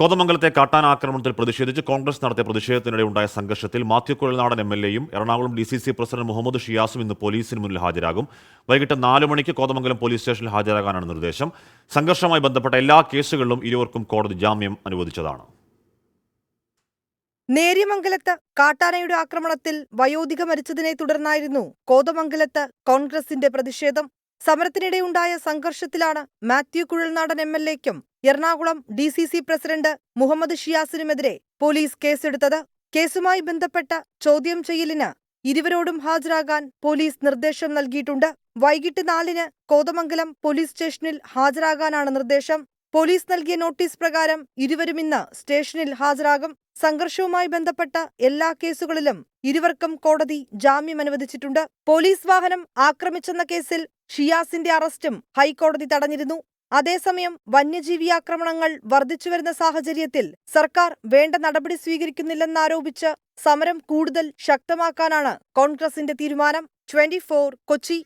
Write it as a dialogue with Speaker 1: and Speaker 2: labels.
Speaker 1: കോതമംഗലത്തെ കാട്ടാൻ ആക്രമണത്തിൽ പ്രതിഷേധിച്ച് കോൺഗ്രസ് നടത്തിയ പ്രതിഷേധത്തിനിടെ ഉണ്ടായ സംഘർഷത്തിൽ മാത്യു കുഴൽനാടൻ എം എൽ എയും Ernakulam D C C president Muhammad ഷിയാസും ഇന്ന് പോലീസിന് മുന്നിൽ ഹാജരാകും. വൈകിട്ട് നാല് മണിക്ക് കോതമംഗലം പോലീസ് സ്റ്റേഷനിൽ ഹാജരാകാനാണ് നിർദ്ദേശം. സംഘർഷവുമായി ബന്ധപ്പെട്ട എല്ലാ കേസുകളിലും ഇരുവർക്കും കോടതി ജാമ്യം അനുവദിച്ചതാണ്.
Speaker 2: നേര്യമംഗലത്ത് കാട്ടാനയുടെ ആക്രമണത്തിൽ വയോധിക മരിച്ചതിനെ തുടർന്നായിരുന്നു കോതമംഗലത്ത് കോൺഗ്രസിന്റെ പ്രതിഷേധം. സമരത്തിനിടെയുണ്ടായ സംഘർഷത്തിലാണ് Mathew Kuzhalnadan M L എക്കും Ernakulam D C C president Muhammad ഷിയാസിനുമെതിരെ police കേസെടുത്തത്. കേസുമായി ബന്ധപ്പെട്ട ചോദ്യം ചെയ്യലിന് ഇരുവരോടും ഹാജരാകാൻ പോലീസ് നിർദ്ദേശം നൽകിയിട്ടുണ്ട്. വൈകിട്ട് നാലിന് കോതമംഗലം പോലീസ് സ്റ്റേഷനിൽ ഹാജരാകാനാണ് നിർദ്ദേശം. പോലീസ് നൽകിയ നോട്ടീസ് പ്രകാരം ഇരുവരും ഇന്ന് സ്റ്റേഷനിൽ ഹാജരാകും. സംഘർഷവുമായി ബന്ധപ്പെട്ട എല്ലാ കേസുകളിലും ഇരുവർക്കും കോടതി ജാമ്യം അനുവദിച്ചിട്ടുണ്ട്. പോലീസ് വാഹനം ആക്രമിച്ചെന്ന കേസിൽ ഷിയാസിന്റെ അറസ്റ്റും ഹൈക്കോടതി തടഞ്ഞിരുന്നു. അതേസമയം വന്യജീവി ആക്രമണങ്ങൾ വർദ്ധിച്ചുവരുന്ന സാഹചര്യത്തിൽ സർക്കാർ വേണ്ട നടപടി സ്വീകരിക്കുന്നില്ലെന്നാരോപിച്ച് സമരം കൂടുതൽ ശക്തമാക്കാനാണ് കോൺഗ്രസിന്റെ തീരുമാനം. ട്വന്റി കൊച്ചി